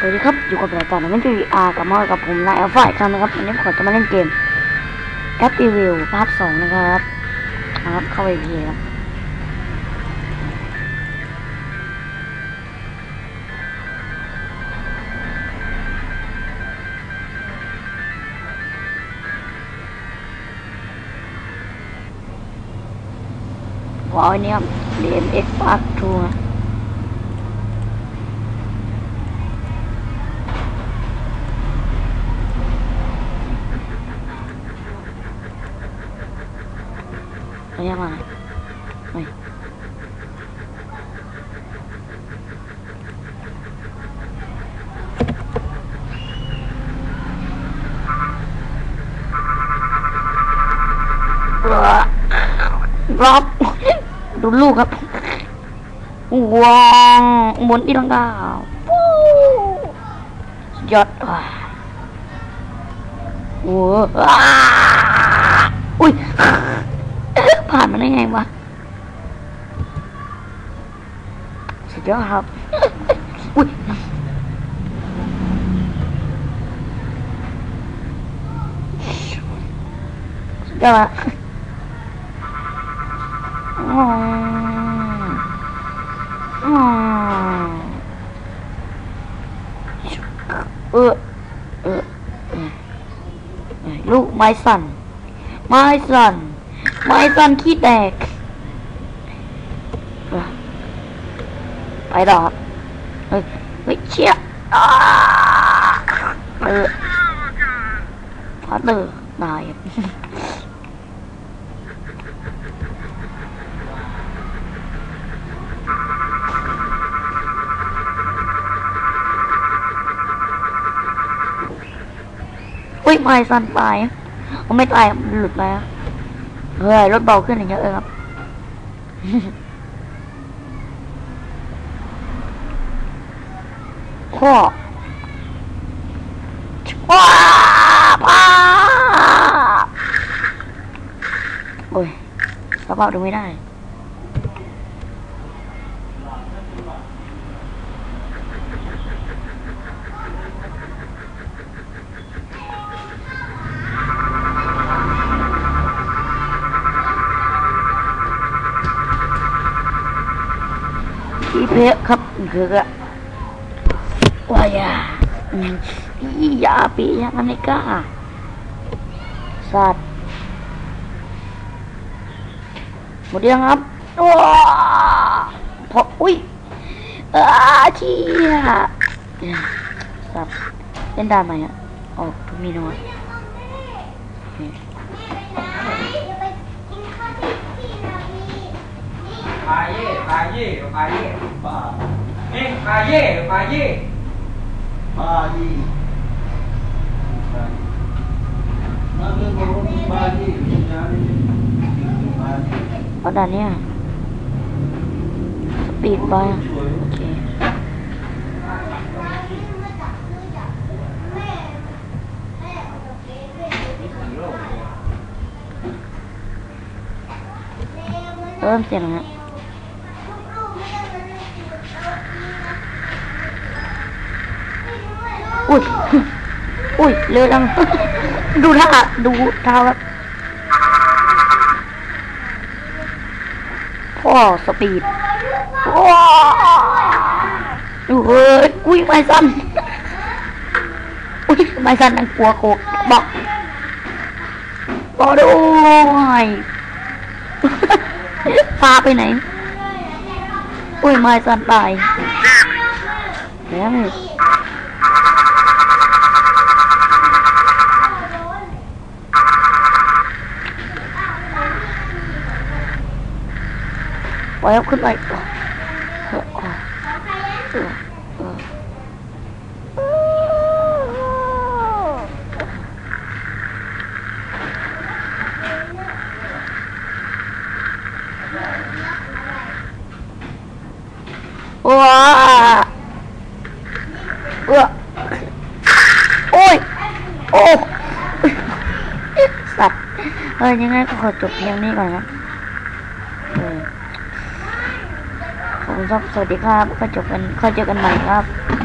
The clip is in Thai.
สวัสดีครับ อยู่กับรายการนันจูอาร์กับมอกับผมนายอัลฟาอีกครั้งนะครับวันนี้ผมจะมาเล่นเกมแอป e ีวิวภาคสองนะครับนะครับ เข้าไปพีครับว้าวอันนี้ครับ DMX Part 2 นะระยะมาเฮ้ยรอบดูลูกครับว้าวหมุนอีลังกาปูยอดว้าวว้าอุ้ย ผ่านมาได้ไงวะ สุด ยอดครับ อุ้ยสุดยอดอะอ๋ออ๋อเออเออเออเออลูกไม้สั่น ไม้สั่น ไม้สั่นขี้แตก ไปดอกเฮ้ยเฮ้ยเชี่ยเออพัดเลยนายอุ้ยไม้สั่นตายมันไม่ตายหลุดไปแล้วเฮ้ยรถเบาขึ้นอย่างเงี้ยเออครับ ข้อว้าป้าโอ้ยสภาดูไม่ได้ที่เพะครับคืออะ สัตว์หมดยังครับว้าพออุ้ยอาเชี่ยสัตว์เล่นได้ไหมอะออกมีน้อยอเคปลาเย่ปลาเย่ปลาเย่นี่ปลาเย่ปลาเย่ Bali. Nabi bawa Bali, mencari Bali. เอาด่านเนี้ยสปีดไปอะโอเคเริ่มเสียงแล้ว อุ้ย อุ้ยเรือดัง ดูท่า ดูเท้าครับ พ่อสปีดว้าวเฮ้ยอุ้ย ไม่สั้นอุ้ย ไม่สั้นนั่งกลัวโคกบอกบอกด้วยพาไปไหน อุ้ย ไม้สั้นตายแล้ว ปล่อยเอาขึ้นไปว้าเออโอ้ย โอ้สัตว์เออยังไงก็ขอจบเพียงนี้ก่อนนะ เออ คุณครับ สวัสดีครับก็จบกันก็เจอกันใหม่ครับ